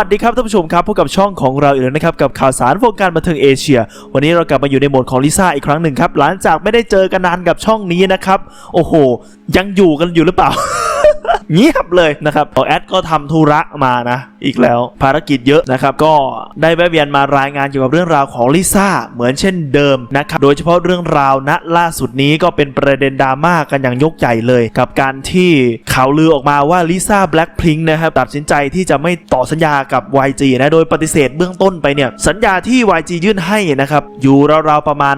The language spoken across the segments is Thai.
สวัสดีครับท่านผู้ชมครับพบกับช่องของเราอีกแล้วนะครับกับข่าวสารวงการบันเทิงเอเชีย วันนี้เรากลับมาอยู่ในโหมดของลิซ่าอีกครั้งหนึ่งครับหลังจากไม่ได้เจอกันนานกับช่องนี้นะครับ โอ้โห ยังอยู่กันอยู่หรือเปล่า เงียบเลยนะครับแอดก็ทำธุระมานะอีกแล้วภารกิจเยอะนะครับก็ได้แวะเวียนมารายงานเกี่ยวกับเรื่องราวของลิซ่าเหมือนเช่นเดิมนะครับโดยเฉพาะเรื่องราวณล่าสุดนี้ก็เป็นประเด็นดราม่ากันอย่างยกใหญ่เลย กับการที่ข่าวลือออกมาว่าลิซ่าแบล็คพิงค์นะครับตัดสินใจที่จะไม่ต่อสัญญากับ YG นะโดยปฏิเสธเบื้องต้นไปเนี่ยสัญญาที่ YG ยื่นให้นะครับอยู่ราวๆประมาณ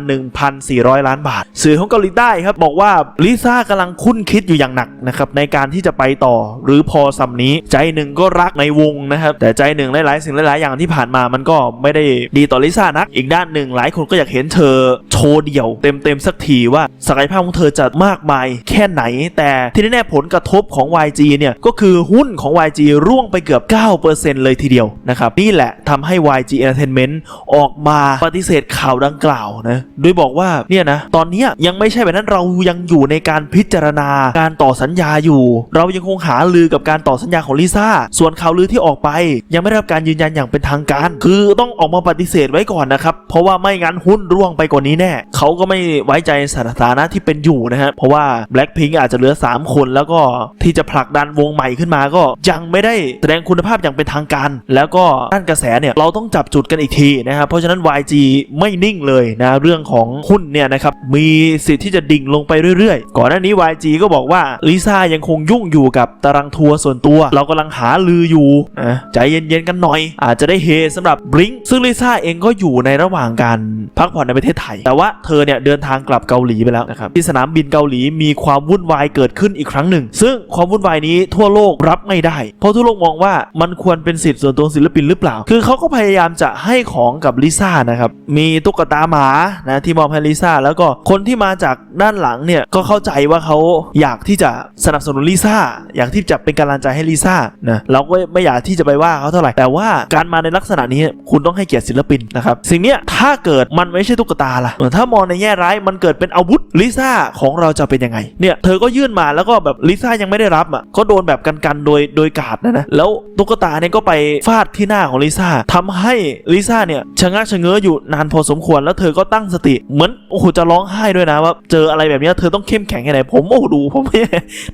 1,400 ล้านบาท สื่อของเกาหลีใต้ครับบอกว่าลิซ่ากำลังคุ้นคิดอยู่อย่างหนักนะครับในการที่จะไปต่อ หรือพอสำนี้ ใจหนึ่งก็รักในวงนะครับ แต่ใจหนึ่งหลายๆ สิ่งหลายๆ อย่างที่ผ่านมามันก็ไม่ได้ดีต่อลิซ่านัก อีกด้านหนึ่งหลายคนก็อยากเห็นเธอโชว์เดี่ยว เต็มๆสักทีว่าศักยภาพของเธอจะมากมายแค่ไหน แต่ที่แน่ๆผลกระทบของ YG เนี่ยก็คือหุ้นของ YG ร่วงไปเกือบ 9%เลยทีเดียวนะครับนี่แหละทำให้ YG Entertainment ออกมาปฏิเสธข่าวดังกล่าวนะโดยบอกว่าเนี่ยนะตอนนี้ยยังไม่ใช่แบบนั้นเรายังอยู่ในการพิจารณาการต่อสัญญาอยู่ เรายังคงงหาลือกับการต่อสัญญาของลิซ่า ส่วนข่าวลือที่ออกไป ยังไม่ได้รับการยืนยันอย่างเป็นทางการ คือต้องออกมาปฏิเสธไว้ก่อนนะครับ เพราะว่าไม่งั้นหุ้นร่วงไปกว่านี้แน่ เขาก็ไม่ไว้ใจสถานะที่เป็นอยู่นะฮะ เพราะว่า Blackpink อาจจะเหลือ 3 คนแล้วก็ที่จะผลักดันวงใหม่ขึ้นมาก็ยังไม่ได้แสดงคุณภาพอย่างเป็นทางการ แล้วก็ด้านกระแสเนี่ยเราต้องจับจุดกันอีกทีนะครับ เพราะฉะนั้น YG ไม่นิ่งเลยนะเรื่องของหุ้นเนี่ยนะครับมีสิทธิ์ที่จะดิ่งลงไปเรื่อยๆ ก่อนหน้านี้ YG ก็บอกว่าลิซ่ายังคงยุ่งอยู่กับับตารางทัวร์ส่วนตัว เรากำลังหาลืออยู่นะใจเย็นๆกันหน่อย อาจจะได้เฮสำหรับบลิงซึ่งลิซ่าเองก็อยู่ในระหว่างการพักผ่อนในประเทศไทย แต่ว่าเธอเนี่ยเดินทางกลับเกาหลีไปแล้วนะครับที่สนามบินเกาหลีมีความวุ่นวายเกิดขึ้นอีกครั้งหนึ่ง ซึ่งความวุ่นวายนี้ทั่วโลกรับไม่ได้ เพราะทั่วโลกมองว่ามันควรเป็นสิทธิ์ส่วนตัวศิลปินหรือเปล่า คือเขาก็พยายามจะให้ของกับลิซ่านะครับมีตุ๊กตาหมานะที่มอบให้ลิซ่าแล้วก็คนที่มาจากด้านหลังเนี่ยก็เข้าใจว่าเขาอยากที่จะสนับสนุนลิซ่าอยากที่จะเป็นกำลังใจให้ลิซ่านะเราก็ไม่อยากที่จะไปว่าเขาเท่าไหร่แต่ว่าการมาในลักษณะนี้คุณต้องให้เกียรติศิลปินนะครับสิ่งนี้ถ้าเกิดมันไม่ใช่ตุ๊กตาล่ะถ้ามองในแง่ร้ายมันเกิดเป็นอาวุธลิซ่าของเราจะเป็นยังไงเนี่ยเธอก็ยื่นมาแล้วก็แบบลิซ่ายังไม่ได้รับอะก็โดนแบบกันๆโดยโดยกาดนะนะแล้วตุ๊กตาเนี่ยก็ไปฟาดที่หน้าของลิซ่าทำให้ลิซ่าเนี่ยชะงักชะเง้ออยู่นานพอสมควรแล้วเธอก็ตั้งสติเหมือนโอ้โหจะร้องไห้ด้วยนะว่าเจออะไรแบบเนี้ยเธอต้องเข้มแข็งแค่ไหนผมโอ้ดูผม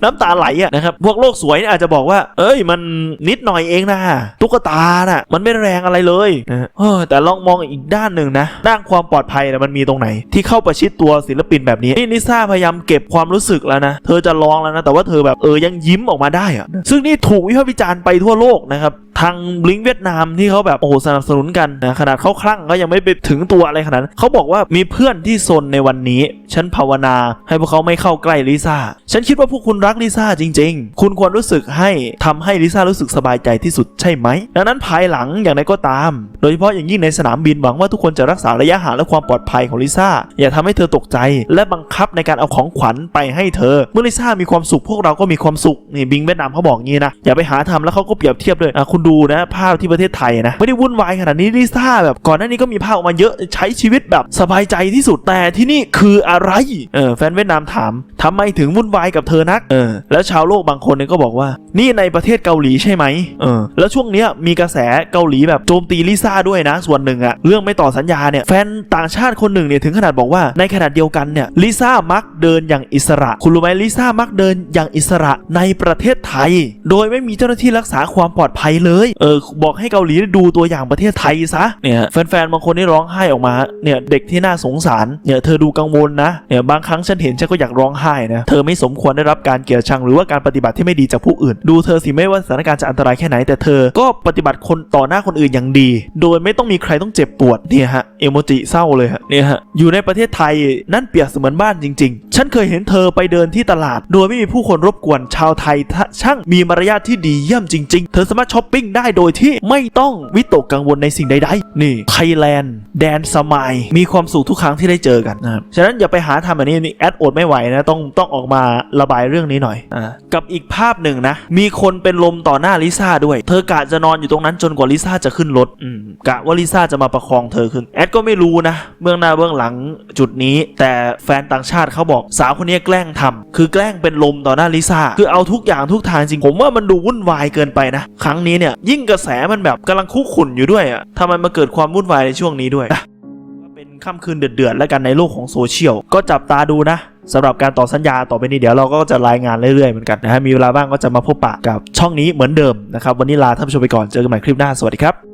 น้ำตาไหลอะนะครับพวกโลกสวยเนี่ยอาจจะบอกว่า เอ้ย มันนิดหน่อยเองนะตุ๊กตาน่ะ มันไม่แรงอะไรเลยนะเออแต่ลองมองอีกด้านหนึ่งนะด้านความปลอดภัยนะมันมีตรงไหน ที่เข้าประชิดตัวศิลปินแบบนี้นี่นิซ่าพยายามเก็บความรู้สึกแล้วนะ เธอจะลองแล้วนะ แต่ว่าเธอแบบเออยังยิ้มออกมาได้อะซึ่งนี่ถูกวิพากษ์วิจารณ์ไปทั่วโลกนะครับ ทางบลิงเวียดนามที่เขาแบบโอ้โหสนับสนุนกันนะขนาดเขาคลั่งก็ยังไม่ไปถึงตัวอะไรขนาดนั้นเขาบอกว่ามีเพื่อนที่ซนในวันนี้ ฉันภาวนา ให้พวกเขาไม่เข้าใกล้ลิซ่าฉันคิดว่าพวกคุณรักลิซ่าจริง ๆ คุณควรรู้สึกให้ทำให้ลิซ่ารู้สึกสบายใจที่สุดใช่ไหมดังนั้นภายหลังอย่างไรก็ตาม โดยเฉพาะอย่างยิ่งในสนามบินหวังว่าทุกคนจะรักษาระยะห่างและความปลอดภัยของลิซ่าอย่าทำให้เธอตกใจ และบังคับในการเอาของขวัญไปให้เธอ เมื่อลิซ่ามีความสุขพวกเราก็มีความสุขนี่บิงเวียดนามเขาบอกงี้นะอย่าไปหาทำแล้วเขาก็เปรียบเทียบเลยคุณดูนะภาพที่ประเทศไทยนะไม่ได้วุ่นวายขนาดนี้ลิซ่าแบบก่อนหน้านี้ก็มีภาพออกมาเยอะใช้ชีวิตแบบสบายใจที่สุดแต่ที่นี่คืออะไรเออแฟนเวียดนามถามทำไมถึงวุ่นวายกับเธอนักเออแล้วชาวโลกบางคนเนี่ยก็บอกว่า นี่ในประเทศเกาหลีใช่ไหมเออแล้วช่วงเนี้ยมีกระแสเกาหลีแบบโจมตีลิซ่าด้วยนะ ส่วนหนึ่งอะเรื่องไม่ต่อสัญญาเนี่ยแฟนต่างชาติคนหนึ่งเนี่ยถึงขนาดบอกว่าในขณะเดียวกันเนี่ยลิซ่ามักเดินอย่างอิสระ คุณรู้ไหมลิซ่ามักเดินอย่างอิสระในประเทศไทย โดยไม่มีเจ้าหน้าที่รักษาความปลอดภัยเลยเออบอกให้เกาหลีดูตัวอย่างประเทศไทยซะเนี่ยแฟนๆบางคนนี่ร้องไห้ออกมาเนี่ยเด็กที่น่าสงสารเนี่ยเธอดูกังวลนะเนี่ยบางครั้งฉันเห็นฉันก็อยากร้องไห้นะเธอไม่สมควรได้รับการเกลียดชังหรือว่าการปฏิบัติที่ไม่ดีจากผู้อื่น ดูเธอสิไม่ว่าสถานการณ์จะอันตรายแค่ไหน แต่เธอก็ปฏิบัติคนต่อหน้าคนอื่นอย่างดี โดยไม่ต้องมีใครต้องเจ็บปวดเนี่ยฮะเอโมจิเศร้าเลยฮะเนี่ยฮะอยู่ในประเทศไทยนั่นเปรียบเสมือนบ้านจริง ๆ ฉันเคยเห็นเธอไปเดินที่ตลาด โดยไม่มีผู้คนรบกวนชาวไทยช่างมีมารยาทที่ดีเยี่ยมจริง ๆ เธอสามารถช้อปปิ้งได้โดยที่ไม่ต้องวิตกกังวลในสิ่งใดๆ นี่ไทยแลนด์แดนสมายมีความสุขทุกครั้งที่ได้เจอกันนะครับฉะนั้นอย่าไปหาทำแบบนี้นี่แอดอดไม่ไหวนะต้องต้องออกมาระบายเรื่องนี้หน่อยอ่ากับอีกภาพหนึ่งนะ มีคนเป็นลมต่อหน้าลิซ่าด้วย เธอกะจะนอนอยู่ตรงนั้นจนกว่าลิซ่าจะขึ้นรถอืมกะว่าลิซ่าจะมาประคองเธอขึ้นแอดก็ไม่รู้นะเบื้องหน้าเบื้องหลังจุดนี้ แต่แฟนต่างชาติเขาบอกสาวคนนี้แกล้งทำคือแกล้งเป็นลมต่อหน้าลิซ่าคือเอาทุกอย่างทุกทางจริงผมว่ามันดูวุ่นวายเกินไปนะ ครั้งนี้เนี่ยยิ่งกระแสมันแบบกำลังคุกขุ่นอยู่ด้วยอะทำไมมาเกิดความวุ่นวายในช่วงนี้ด้วยเป็นค่ำคืนเดือดๆแล้วกันในโลกของโซเชียลก็จับตาดูนะสำหรับการต่อสัญญาต่อไปนี้เดี๋ยวเราก็จะรายงานเรื่อยๆเหมือนกันนะฮะมีเวลาบ้างก็จะมาพบปะกับช่องนี้เหมือนเดิมนะครับวันนี้ลาท่านผู้ชมไปก่อนเจอกันใหม่คลิปหน้าสวัสดีครับ